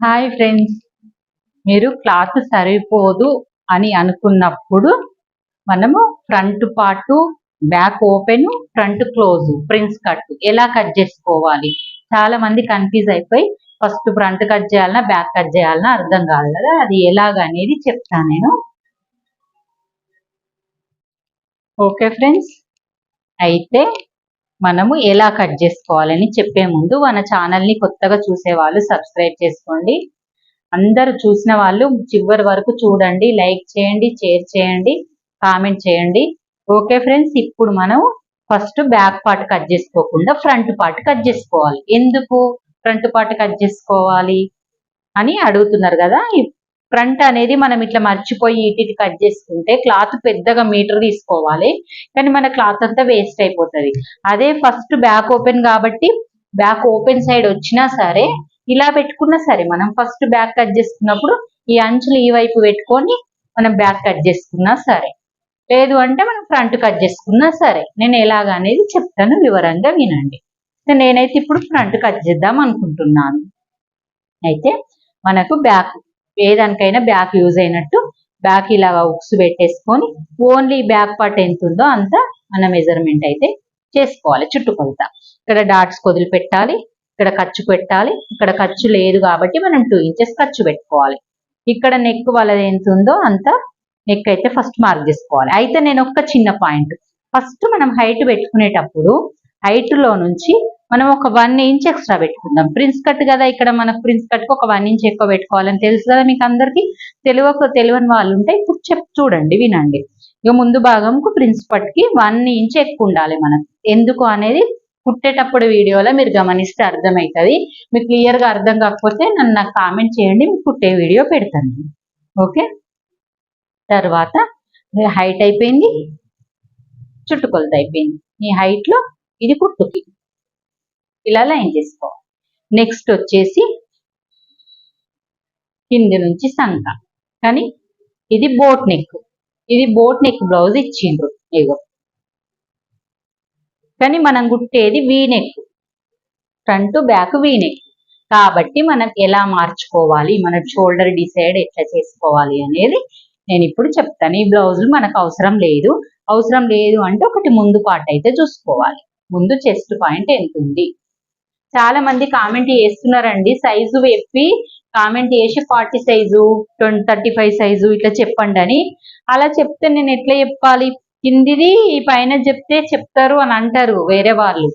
Hi friends మీరు cloth సరిపోదు అని అనుకున్నప్పుడు మనము front part back open front close prince cut ఎలా కట్ చేసుకోవాలి? చాలా మంది కన్ఫ్యూజ్ అయిపోయి ఫస్ట్ ఫ్రంట్ కట్ చేయాలన్నా బ్యాక్ కట్ చేయాలన్నా అర్థం కాదు కదా. అది ఎలాగ అనేది చెప్తాను నేను. ఓకే ఫ్రెండ్స్ అయితే మనము ఎలా కట్ చేసుకోవాలని చెప్పే ముందు మన ఛానల్ని కొత్తగా చూసే వాళ్ళు సబ్స్క్రైబ్ చేసుకోండి. అందరూ చూసిన వాళ్ళు చివరి వరకు చూడండి లైక్ చేయండి షేర్ చేయండి కామెంట్ చేయండి. ఓకే ఫ్రెండ్స్ ఇప్పుడు మనం ఫస్ట్ బ్యాక్ పార్ట్ కట్ చేసుకోకుండా ఫ్రంట్ పార్ట్ కట్ చేసుకోవాలి. ఎందుకు? ఫ్రంట్ పార్ట్ కట్ చేసుకోవాలి అని అడుగుతున్నారు కదా ఫ్రంట్ అనేది మనం ఇట్లా మర్చిపోయి ఇటు ఇటు కట్ చేసుకుంటే క్లాత్ పెద్దగా మీటర్ తీసుకోవాలి. కానీ మన క్లాత్ అంతా వేస్ట్ అయిపోతుంది. అదే ఫస్ట్ బ్యాక్ ఓపెన్ కాబట్టి బ్యాక్ ఓపెన్ సైడ్ వచ్చినా సరే ఇలా పెట్టుకున్నా సరే మనం ఫస్ట్ బ్యాక్ కట్ చేసుకున్నప్పుడు ఈ అంచులు ఈ వైపు పెట్టుకొని మనం బ్యాక్ కట్ చేసుకున్నా సరే. లేదు అంటే మనం ఫ్రంట్ కట్ చేసుకున్నా సరే. నేను ఎలాగ అనేది చెప్తాను వివరంగా వినండి. నేనైతే ఇప్పుడు ఫ్రంట్ కట్ చేద్దాం అనుకుంటున్నాను. అయితే మనకు బ్యాక్ ఏదానికైనా బ్యాక్ యూజ్ అయినట్టు. బ్యాక్ ఇలాగా ఉక్స్ పెట్టేసుకొని ఓన్లీ బ్యాక్ పార్ట్ ఎంత ఉందో అంత మన మెజర్మెంట్ అయితే చేసుకోవాలి. చుట్టుకొలత ఇక్కడ డాట్స్ కొదిలి పెట్టాలి ఇక్కడ ఖర్చు పెట్టాలి. ఇక్కడ ఖర్చు లేదు కాబట్టి మనం టూ ఇంచెస్ ఖర్చు పెట్టుకోవాలి. ఇక్కడ నెక్ వాళ్ళది ఎంత ఉందో అంత నెక్ అయితే ఫస్ట్ మార్క్ చేసుకోవాలి. అయితే నేను ఒక్క చిన్న పాయింట్ ఫస్ట్ మనం హైట్ పెట్టుకునేటప్పుడు హైట్లో నుంచి మనం ఒక వన్ ఇంచ్ ఎక్స్ట్రా పెట్టుకుందాం. ప్రిన్స్ కట్ కదా ఇక్కడ మనకు ప్రిన్స్ కట్కి ఒక వన్ ఇంచ్ ఎక్కువ పెట్టుకోవాలని తెలుసు కదా మీకు అందరికి? తెలియక తెలియని వాళ్ళు ఉంటే ఇప్పుడు చెప్ చూడండి వినండి. ఇక ముందు భాగంకు ప్రిన్స్ పట్కి వన్ ఇంచ్ ఎక్కువ ఉండాలి మనకు. ఎందుకు అనేది కుట్టేటప్పుడు వీడియోలో మీరు గమనిస్తే అర్థమవుతుంది మీకు క్లియర్గా అర్థం కాకపోతే నన్ను నాకు కామెంట్ చేయండి మీకు కుట్టే వీడియో పెడతాను. ఓకే? తర్వాత హైట్ అయిపోయింది. చుట్టుకొలత అయిపోయింది. ఈ హైట్లో ఇది కుట్టుకి. ఇలా లైన్ చేసుకోవాలి నెక్స్ట్ వచ్చేసి కింది నుంచి సంక కానీ ఇది బోట్ నెక్ ఇది బోట్ నెక్ బ్లౌజ్ ఇచ్చిండ్రు. ఇగో. కానీ మనం కుట్టేది V neck front back V neck కాబట్టి మనం ఎలా మార్చుకోవాలి? మన షోల్డర్ డిసైడ్ ఎట్లా చేసుకోవాలి అనేది నేను ఇప్పుడు చెప్తాను. ఈ బ్లౌజులు మనకు అవసరం లేదు. అవసరం లేదు అంటే ఒకటి ముందు పార్ట్ అయితే చూసుకోవాలి. ముందు చెస్ట్ పాయింట్ ఎంత ఉంది? చాలా మంది కామెంట్ చేస్తున్నారండి. సైజు చెప్పి కామెంట్ చేసి forty size twenty thirty five size ఇట్లా చెప్పండి అని. అలా చెప్తే నేను ఎట్లా చెప్పాలి? కిందిది ఈ పైన చెప్తే చెప్తారు అని అంటారు వేరే వాళ్ళు.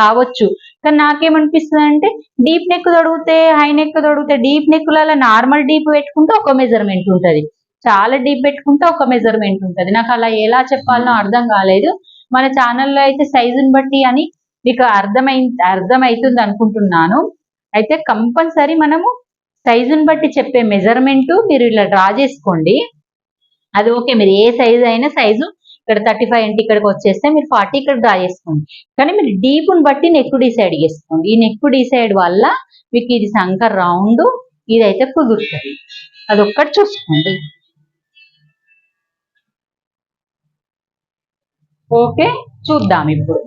కావచ్చు. కానీ నాకేమనిపిస్తుంది అంటే డీప్ నెక్ తొడిగితే హై నెక్ తొడిగితే డీప్ నెక్లలో నార్మల్ డీప్ పెట్టుకుంటే ఒక మెజర్మెంట్ ఉంటుంది. చాలా డీప్ పెట్టుకుంటే ఒక మెజర్మెంట్ ఉంటుంది. నాకు అలా ఎలా చెప్పాలనో అర్థం కాలేదు. మన ఛానల్లో అయితే సైజుని బట్టి అని మీకు అర్థమై అర్థమవుతుంది అనుకుంటున్నాను. అయితే కంపల్సరీ మనము సైజుని బట్టి చెప్పే మెజర్మెంట్ మీరు ఇలా డ్రా చేసుకోండి. అది ఓకే మీరు ఏ సైజు అయినా సైజు ఇక్కడ థర్టీ ఫైవ్ ఇంటి ఇక్కడికి వచ్చేస్తే మీరు ఫార్టీ ఇక్కడ డ్రా చేసుకోండి. కానీ మీరు డీప్ని బట్టి నెక్ డిసైడ్ చేసుకోండి. ఈ నెక్ డిసైడ్ వల్ల మీకు ఇది సంకర్ రౌండ్ ఇదైతే కుదురుతుంది. అది ఒక్కటి చూసుకోండి. ఓకే చూద్దాం ఇప్పుడు.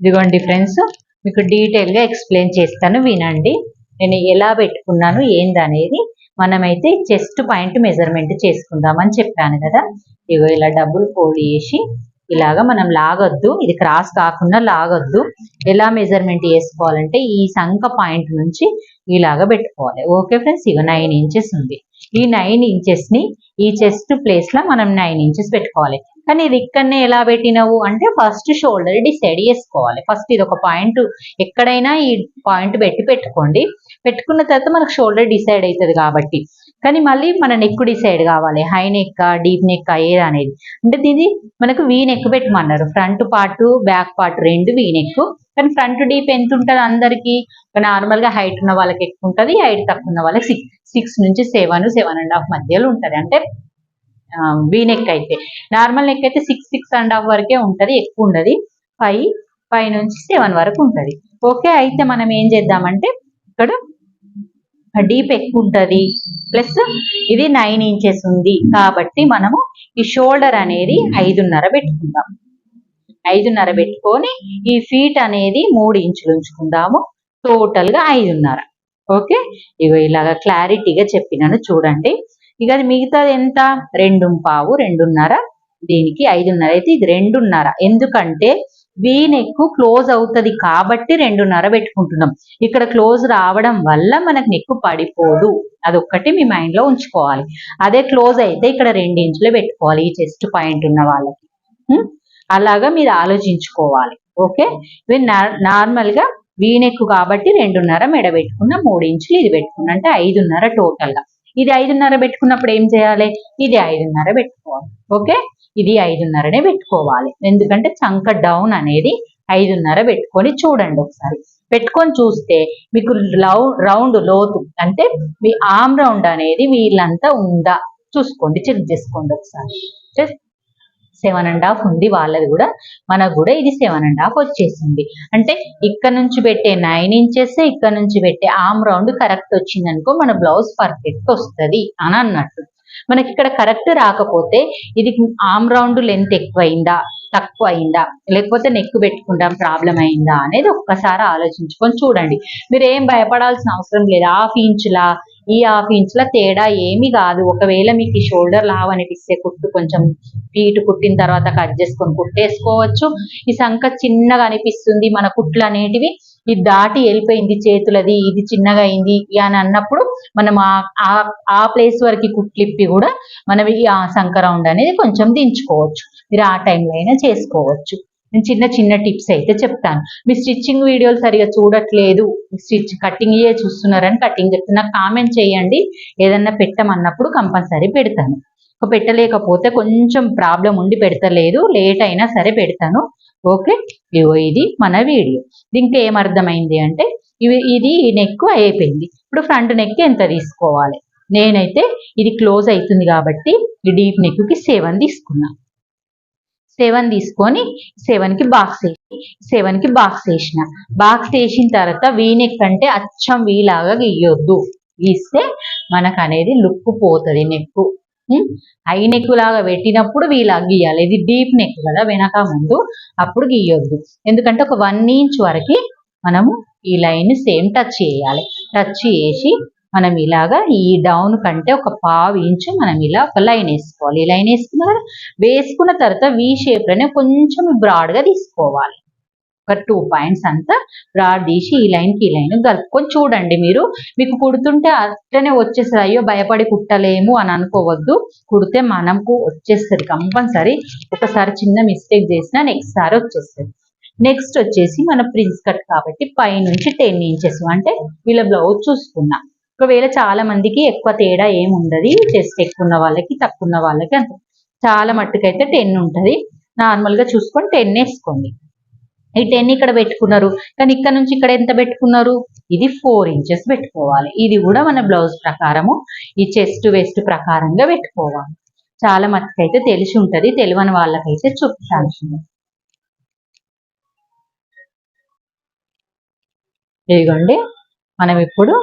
ఇదిగోండి ఫ్రెండ్స్ మీకు డీటెయిల్గా ఎక్స్ప్లెయిన్ చేస్తాను వినండి. నేను ఎలా పెట్టుకున్నాను ఏందనేది మనమైతే చెస్ట్ పాయింట్ మెజర్మెంట్ చేసుకుందామని చెప్పాను కదా. ఇగో ఇలా డబ్బులు ఫోల్డ్ చేసి ఇలాగా మనం లాగొద్దు ఇది క్రాస్ కాకుండా లాగొద్దు. ఎలా మెజర్మెంట్ చేసుకోవాలంటే ఈ సంఖ పాయింట్ నుంచి ఇలాగా పెట్టుకోవాలి. ఓకే ఫ్రెండ్స్ ఇక నైన్ ఇంచెస్ ఉంది. ఈ నైన్ ఇంచెస్ని ఈ చెస్ట్ ప్లేస్లో మనం నైన్ ఇంచెస్ పెట్టుకోవాలి. కానీ ఇది ఇక్కడనే ఎలా పెట్టినవు అంటే ఫస్ట్ షోల్డర్ డిసైడ్ చేసుకోవాలి. ఫస్ట్ ఇది ఒక పాయింట్ ఎక్కడైనా ఈ పాయింట్ పెట్టి పెట్టుకోండి. పెట్టుకున్న తర్వాత మనకు షోల్డర్ డిసైడ్ అవుతుంది కాబట్టి. కానీ మళ్ళీ మన నెక్ డిసైడ్ కావాలి. హై నెక్ డీప్ నెక్ ఏది అనేది. అంటే ఇది మనకు వీ నెక్ పెట్టమన్నారు. ఫ్రంట్ పార్ట్ బ్యాక్ పార్ట్ రెండు వీ నెక్ కానీ ఫ్రంట్ డీప్ ఎంత ఉంటుంది అందరికి? నార్మల్గా హైట్ ఉన్న వాళ్ళకి ఎక్కువ ఉంటుంది హైట్ తక్కువ ఉన్న వాళ్ళకి సిక్స్ సిక్స్ నుంచి సెవెన్ సెవెన్ అండ్ హాఫ్ మధ్యలో ఉంటది. అంటే వీ నెక్ అయితే. నార్మల్ నెక్ అయితే సిక్స్ సిక్స్ అండ్ హాఫ్ వరకే ఉంటుంది ఎక్కువ ఉండదు. ఫైవ్ ఫైవ్ నుంచి సెవెన్ వరకు ఉంటుంది. ఓకే అయితే మనం ఏం చేద్దామంటే ఇక్కడ డీప్ ఎక్కువ ఉంటుంది. ప్లస్ ఇది నైన్ ఇంచెస్ ఉంది. కాబట్టి మనము ఈ షోల్డర్ అనేది ఐదున్నర పెట్టుకుందాం. ఐదున్నర పెట్టుకొని ఈ ఫీట్ అనేది మూడు ఇంచులు ఉంచుకుందాము. టోటల్గా ఐదున్నర. ఓకే ఇగో ఇలాగా క్లారిటీగా చెప్పినాను చూడండి. ఇక అది మిగతాది ఎంత? రెండు పావు రెండున్నర. దీనికి ఐదున్నర. అయితే ఇది రెండున్నర. ఎందుకంటే వీ నెక్ క్లోజ్ అవుతుంది కాబట్టి రెండున్నర పెట్టుకుంటున్నాం. ఇక్కడ క్లోజ్ రావడం వల్ల మనకు నెక్ పడిపోదు. అదొక్కటి మీ మైండ్లో ఉంచుకోవాలి. అదే క్లోజ్ అయితే ఇక్కడ రెండు ఇంచులే పెట్టుకోవాలి ఈ చెస్ట్ పాయింట్ ఉన్న వాళ్ళకి. అలాగా మీరు ఆలోచించుకోవాలి. ఓకే? ఇవి నార్మల్గా వీనెక్కు కాబట్టి రెండున్నర మెడ పెట్టుకున్న మూడు ఇంచులు ఇది పెట్టుకున్న అంటే ఐదున్నర టోటల్గా ఇది ఐదున్నర పెట్టుకున్నప్పుడు ఏం చేయాలి? ఇది ఐదున్నర పెట్టుకోవాలి. ఓకే? ఇది ఐదున్నరనే పెట్టుకోవాలి. ఎందుకంటే చంక డౌన్ అనేది ఐదున్నర పెట్టుకొని చూడండి ఒకసారి. పెట్టుకొని చూస్తే మీకు లవ్ రౌండ్ లోతు అంటే మీ ఆమ్ రౌండ్ అనేది వీళ్ళంతా ఉందా? చూసుకోండి చెక్ చేసుకోండి ఒకసారి. సెవెన్ అండ్ హాఫ్ ఉంది వాళ్ళది కూడా మనకు కూడా ఇది సెవెన్ అండ్ హాఫ్ వచ్చేసింది. అంటే ఇక్కడ నుంచి పెట్టే నైన్ ఇంచెస్ ఇక్కడ నుంచి పెట్టే ఆమ్ రౌండ్ కరెక్ట్ వచ్చింది అనుకో మన బ్లౌజ్ పర్ఫెక్ట్ వస్తుంది అని అన్నట్టు. మనకి ఇక్కడ కరెక్ట్ రాకపోతే ఇది ఆమ్ రౌండ్ లెంత్ ఎక్కువైందా తక్కువ అయిందా లేకపోతే నెక్ పెట్టుకుంటాం ప్రాబ్లం అయిందా అనేది ఒక్కసారి ఆలోచించుకొని చూడండి. మీరు ఏం భయపడాల్సిన అవసరం లేదు హాఫ్ ఇంచులా ఈ హాఫ్ ఇంచ్ల తేడా ఏమీ కాదు. ఒకవేళ మీకు ఈ షోల్డర్ లావ్ అనిపిస్తే కుట్టు కొంచెం పీటు కుట్టిన తర్వాత కట్ చేసుకొని కుట్టేసుకోవచ్చు. ఈ సంఖ చిన్నగా అనిపిస్తుంది మన కుట్లు అనేటివి. ఇది దాటి వెళ్ళిపోయింది చేతులది ఇది చిన్నగా అయింది అని అన్నప్పుడు మనం ఆ- ఆ- ప్లేస్ వరకు కుట్లిప్పి కూడా మనం ఈ ఆ సంఖ రౌండ్ అనేది కొంచెం దించుకోవచ్చు. మీరు ఆ టైంలో అయినా చేసుకోవచ్చు. నేను చిన్న చిన్న టిప్స్ అయితే చెప్తాను. మీ స్టిచ్చింగ్ వీడియోలు సరిగా చూడట్లేదు. స్టిచ్ కటింగ్ ఏ చూస్తున్నారని కటింగ్ చెప్తున్నా కామెంట్ చేయండి. ఏదన్నా పెట్టమన్నప్పుడు కంపల్సరీ పెడతాను. పెట్టలేకపోతే కొంచెం ప్రాబ్లం ఉండి పెడతలేదు. లేట్ అయినా సరే పెడతాను. ఓకే ఇగో ఇది మన వీడియో దీనికి ఏమర్థమైంది అంటే ఇవి ఇది నెక్ అయిపోయింది. ఇప్పుడు ఫ్రంట్ నెక్ ఎంత తీసుకోవాలి? నేనైతే ఇది క్లోజ్ అవుతుంది కాబట్టి ఈ డీప్ నెక్కి సెవెన్ సెవెన్ తీసుకొని సెవెన్కి బాక్స్ వేసి సెవెన్కి బాక్స్ వేసిన. బాక్స్ వేసిన తర్వాత వీ నెక్ అంటే అచ్చం వీలాగా గీయొద్దు. గీస్తే మనకు అనేది లుక్ పోతుంది నెక్ హై నెక్ లాగా పెట్టినప్పుడు వీలా గీయాలి. ఇది డీప్ నెక్ కదా వెనక ముందు. అప్పుడు గీయొద్దు. ఎందుకంటే ఒక వన్ ఇంచ్ వరకు మనము ఈ లైన్ సేమ్ టచ్ చేయాలి. టచ్ చేసి మనం ఇలాగా ఈ డౌన్ కంటే ఒక పావు ఇంచు మనం ఇలా ఒక లైన్ వేసుకోవాలి. ఈ లైన్ వేసుకున్న కదా వేసుకున్న తర్వాత వి షేప్లోనే కొంచెం బ్రాడ్గా తీసుకోవాలి. ఒక టూ పాయింట్స్ అంతా బ్రాడ్ తీసి ఈ లైన్కి ఈ లైన్ కలుపుకొని చూడండి మీరు. మీకు కుడుతుంటే అట్లనే వచ్చేస్తుంది. అయ్యో భయపడి కుట్టలేము అని అనుకోవద్దు. కుడితే మనకు వచ్చేస్తుంది కంపల్సరీ. ఒకసారి చిన్న మిస్టేక్ చేసినా నెక్స్ట్ సారి వచ్చేస్తుంది. నెక్స్ట్ వచ్చేసి మన ప్రిన్స్ కట్ కాబట్టి పైనుంచి టెన్ ఇంచెస్ అంటే వీళ్ళ బ్లౌజ్ చూసుకున్నాం. ఒకవేళ చాలా మందికి ఎక్కువ తేడా ఏమి ఉండదు చెస్ట్ ఎక్కువ ఉన్న వాళ్ళకి తక్కువ ఉన్న వాళ్ళకి అంత. చాలా మట్టుకైతే టెన్ ఉంటుంది. నార్మల్గా చూసుకొని టెన్ వేసుకోండి. ఈ టెన్ ఇక్కడ పెట్టుకున్నారు. కానీ ఇక్కడ నుంచి ఇక్కడ ఎంత పెట్టుకున్నారు? ఇది ఫోర్ ఇంచెస్ పెట్టుకోవాలి. ఇది కూడా మన బ్లౌజ్ ప్రకారము ఈ చెస్ట్ వెస్ట్ ప్రకారంగా పెట్టుకోవాలి. చాలా మట్టుకైతే తెలిసి ఉంటుంది. తెలియని వాళ్ళకైతే చూపించాల్సింది. ఇదిగోండి. మనం ఇప్పుడు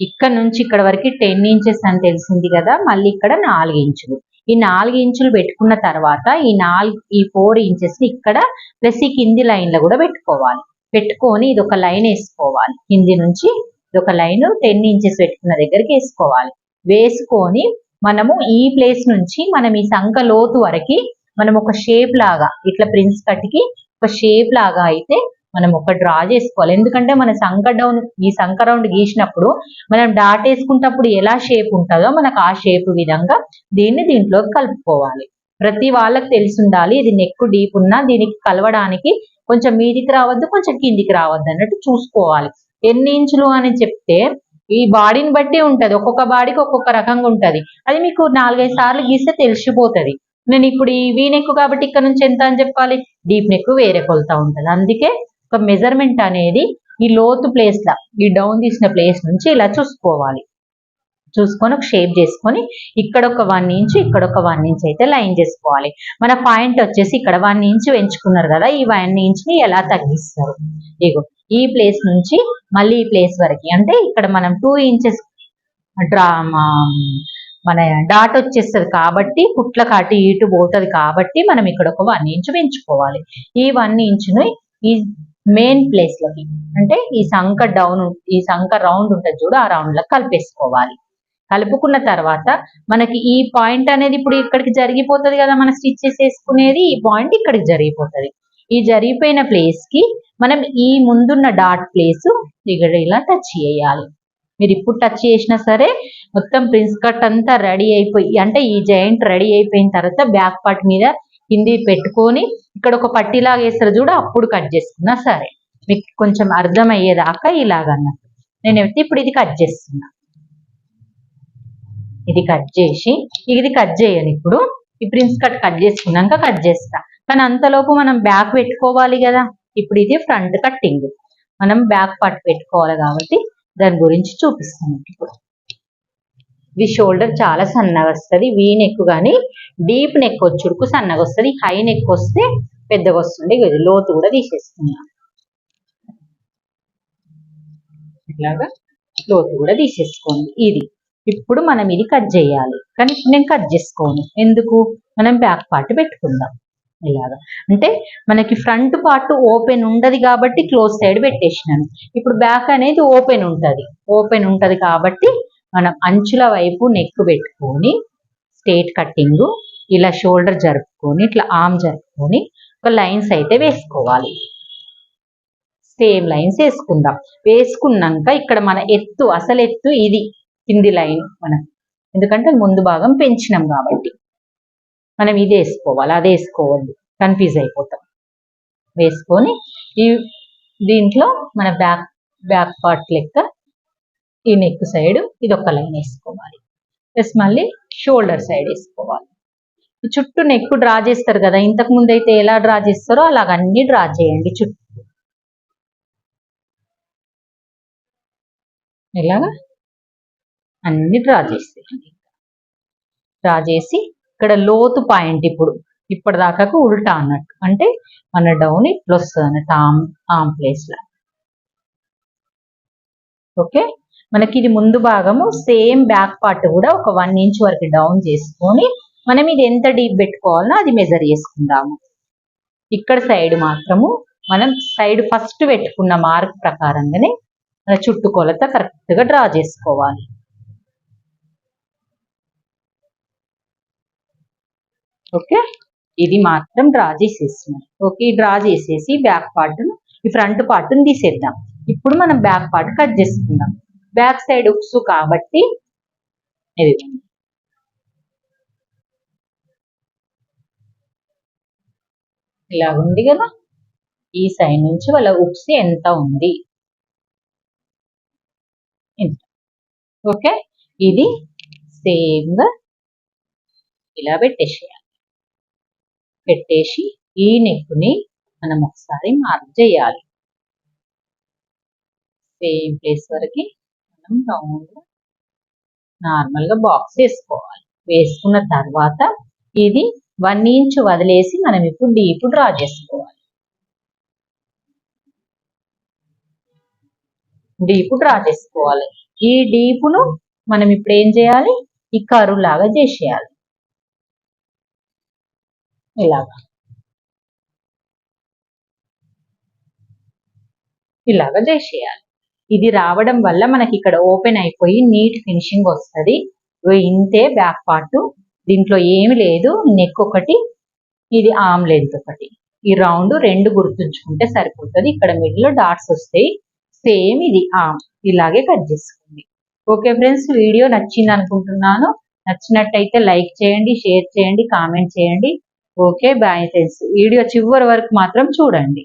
ఇక్కడ నుంచి ఇక్కడ వరకు టెన్ ఇంచెస్ అని తెలిసింది కదా మళ్ళీ ఇక్కడ నాలుగు ఇంచులు. ఈ నాలుగు ఇంచులు పెట్టుకున్న తర్వాత ఈ నాలుగు ఈ ఫోర్ ఇంచెస్ ఇక్కడ ప్లస్ ఈ కింది లైన్లో కూడా పెట్టుకోవాలి. పెట్టుకొని ఇది ఒక లైన్ వేసుకోవాలి. కింది నుంచి ఇది ఒక లైన్ టెన్ ఇంచెస్ పెట్టుకున్న దగ్గరికి వేసుకోవాలి. వేసుకొని మనము ఈ ప్లేస్ నుంచి మనం ఈ సంఖ లోతు వరకు మనం ఒక షేప్ లాగా ఇట్లా ప్రిన్స్ కట్కి ఒక షేప్ లాగా అయితే మనం ఒక డ్రా చేసుకోవాలి. ఎందుకంటే మన సంఖ డౌన్ ఈ సంఖ రౌండ్ గీసినప్పుడు మనం డాట్ వేసుకుంటప్పుడు ఎలా షేప్ ఉంటుందో మనకు ఆ షేప్ విధంగా దీన్ని దీంట్లోకి కలుపుకోవాలి. ప్రతి వాళ్ళకి తెలిసి ఉండాలి ఇది నెక్ డీప్ ఉన్నా దీనికి కలవడానికి కొంచెం మీదికి రావద్దు కొంచెం కిందికి రావద్దు అన్నట్టు చూసుకోవాలి. ఎన్ని ఇంచులు అని చెప్తే ఈ బాడీని బట్టి ఉంటది. ఒక్కొక్క బాడీకి ఒక్కొక్క రకంగా ఉంటది. అది మీకు నాలుగైదు సార్లు గీస్తే తెలిసిపోతుంది. నేను ఇప్పుడు ఈ వీ నెక్ కాబట్టి ఇక్కడ నుంచి ఎంత అని చెప్పాలి? డీప్ నెక్ వేరే కొలత ఉంటది. అందుకే ఒక మెజర్మెంట్ అనేది ఈ లోతు ప్లేస్ లా ఈ డౌన్ తీసిన ప్లేస్ నుంచి ఇలా చూసుకోవాలి. చూసుకొని ఒక షేప్ చేసుకొని ఇక్కడ ఒక వన్ ఇంచ్ ఇక్కడ ఒక వన్ ఇంచ్ అయితే లైన్ చేసుకోవాలి. మన పాయింట్ వచ్చేసి ఇక్కడ వన్ ఇంచ్ పెంచుకున్నారు కదా ఈ వన్ ఇంచ్ని ఎలా తగ్గిస్తారు? ఇగో ఈ ప్లేస్ నుంచి మళ్ళీ ఈ ప్లేస్ వరకు. అంటే ఇక్కడ మనం టూ ఇంచెస్ డ్రా మన డాట్ వచ్చేస్తుంది కాబట్టి కుట్లకు అటు ఇటు పోతుంది కాబట్టి మనం ఇక్కడ ఒక వన్ ఇంచ్ పెంచుకోవాలి ఈ వన్ ఇంచును ఈ మెయిన్ ప్లేస్లోకి అంటే ఈ సంఖ డౌన్ ఈ సంఖ రౌండ్ ఉంటుంది చూడు ఆ రౌండ్లో కలిపేసుకోవాలి. కలుపుకున్న తర్వాత మనకి ఈ పాయింట్ అనేది ఇప్పుడు ఇక్కడికి జరిగిపోతుంది కదా మన స్టిచ్చెస్ వేసుకునేది ఈ పాయింట్ ఇక్కడికి జరిగిపోతుంది. ఈ జరిగిపోయిన ప్లేస్కి మనం ఈ ముందున్న డాట్ ప్లేస్ ఇక్కడ ఇలా టచ్ చేయాలి. మీరు ఇప్పుడు టచ్ చేసినా సరే మొత్తం ప్రిన్స్ కట్ అంతా రెడీ అయిపోయి అంటే ఈ జాయింట్ రెడీ అయిపోయిన తర్వాత బ్యాక్ పార్ట్ మీద కింది పెట్టుకొని ఇక్కడ ఒక పట్టిలాగా వేస్తారు చూడ అప్పుడు కట్ చేసుకున్నా సరే. మీకు కొంచెం అర్థమయ్యేదాకా ఇలాగన్నట్టు నేనైతే ఇప్పుడు ఇది కట్ చేస్తున్నా. ఇది కట్ చేసి ఇది కట్ చేయను ఇప్పుడు. ఈ ప్రిన్స్ కట్ కట్ చేసుకున్నాక కట్ చేస్తా. కానీ అంతలోపు మనం బ్యాక్ పెట్టుకోవాలి కదా. ఇప్పుడు ఇది ఫ్రంట్ కట్టింగ్ మనం బ్యాక్ పార్ట్ పెట్టుకోవాలి కాబట్టి దాని గురించి చూపిస్తాను ఇప్పుడు. ది షోల్డర్ చాలా సన్నగా వస్తుంది. వీ నెక్ కానీ డీప్ నెక్ వచ్చుడుకు సన్నగా వస్తుంది. హై నెక్ వస్తే పెద్దగా వస్తుంది. ఇది లోతు కూడా తీసేస్తున్నా ఇలాగా లోతు కూడా తీసేసుకోండి. ఇది ఇప్పుడు మనం ఇది కట్ చేయాలి. కానీ నేను కట్ చేసుకోను. ఎందుకు? మనం బ్యాక్ పార్ట్ పెట్టుకుందాం. ఇలాగా. అంటే మనకి ఫ్రంట్ పార్ట్ ఓపెన్ ఉండదు కాబట్టి క్లోజ్ సైడ్ పెట్టేసినాను. ఇప్పుడు బ్యాక్ అనేది ఓపెన్ ఉంటుంది. ఓపెన్ ఉంటుంది కాబట్టి మనం అంచుల వైపు నెక్ పెట్టుకొని స్టేట్ కట్టింగ్ ఇలా షోల్డర్ జరుపుకొని ఇట్లా ఆర్మ్ జరుపుకొని ఒక లైన్స్ అయితే వేసుకోవాలి. సేమ్ లైన్స్ వేసుకుందాం. వేసుకున్నాక ఇక్కడ మన ఎత్తు అసలు ఎత్తు ఇది కింది లైన్ మనం. ఎందుకంటే ముందు భాగం పెంచినాం కాబట్టి. మనం ఇది వేసుకోవాలి అది వేసుకోవద్దు. కన్ఫ్యూజ్ అయిపోతాం. వేసుకొని ఈ దీంట్లో మన బ్యాక్ బ్యాక్ పార్ట్ లెక్క ఈ నెక్ సైడ్ ఇది ఒక లైన్ వేసుకోవాలి. ప్లస్ మళ్ళీ షోల్డర్ సైడ్ వేసుకోవాలి. చుట్టూ నెక్ డ్రా చేస్తారు కదా ఇంతకు ముందు అయితే ఎలా డ్రా చేస్తారో అలాగ అన్ని డ్రా చేయండి చుట్టూ. ఇలాగా అన్ని డ్రా చేసేయండి. డ్రా చేసి ఇక్కడ లోతు పాయింట్ ఇప్పుడు ఇప్పటిదాకా ఉల్టా అన్నట్టు. అంటే మన డౌన్ ఇట్లా వస్తుంది అన్నట్టు ఆమ్ ఆమ్ ప్లేస్ లా. ఓకే మనకి ఇది ముందు భాగము సేమ్ బ్యాక్ పార్ట్ కూడా ఒక వన్ ఇంచ్ వరకు డౌన్ చేసుకొని మనం ఇది ఎంత డీప్ పెట్టుకోవాలో అది మెజర్ చేసుకుందాము. ఇక్కడ సైడ్ మాత్రము మనం సైడ్ ఫస్ట్ పెట్టుకున్న మార్క్ ప్రకారంగానే మన చుట్టుకొలత కరెక్ట్గా కరెక్ట్గా డ్రా చేసుకోవాలి. ఓకే ఇది మాత్రం డ్రా చేసేస్తున్నాం. ఓకే డ్రా చేసేసి బ్యాక్ పార్ట్ను ఈ ఫ్రంట్ పార్ట్ను తీసేద్దాం. ఇప్పుడు మనం బ్యాక్ పార్ట్ కట్ చేసుకుందాం. బ్యాక్ సైడ్ ఉక్స్ కాబట్టి ఇది. ఇలా ఉంది కదా? ఈ సైడ్ నుంచి వాళ్ళ ఉక్స్ ఎంత ఉంది? ఓకే? ఇది సేమ్ ఇలా పెట్టేసేయాలి. పెట్టేసి ఈ నెక్కుని మనం ఒకసారి మార్క్ చేయాలి. సేమ్ ప్లేస్ వరకు మొత్తం రౌండ్ నార్మల్గా బాక్స్ వేసుకోవాలి. వేసుకున్న తర్వాత ఇది వన్ ఇంచ్ వదిలేసి మనం ఇప్పుడు డీప్ డ్రా చేసుకోవాలి. డీప్ డ్రా చేసుకోవాలి. ఈ డీపును మనం ఇప్పుడు ఏం చేయాలి? ఈ కరువు లాగా చేసేయాలి. ఇలాగా. ఇలాగా చేసేయాలి. ఇది రావడం వల్ల మనకి ఇక్కడ ఓపెన్ అయిపోయి నీట్ ఫినిషింగ్ వస్తుంది. ఇంతే బ్యాక్ పార్ట్ దీంట్లో ఏమి లేదు. నెక్ ఒకటి ఇది ఆమ్ లెంత్ ఒకటి. ఈ రౌండ్ రెండు గుర్తుంచుకుంటే సరిపోతుంది. ఇక్కడ మిడిల్ డాట్స్ వస్తాయి. సేమ్ ఇది ఆమ్ ఇలాగే కట్ చేసుకోండి. ఓకే ఫ్రెండ్స్ వీడియో నచ్చింది అనుకుంటున్నాను. నచ్చినట్టయితే లైక్ చేయండి షేర్ చేయండి కామెంట్ చేయండి. ఓకే బాయ్ ఫ్రెండ్స్ వీడియో చివరి వరకు మాత్రం చూడండి.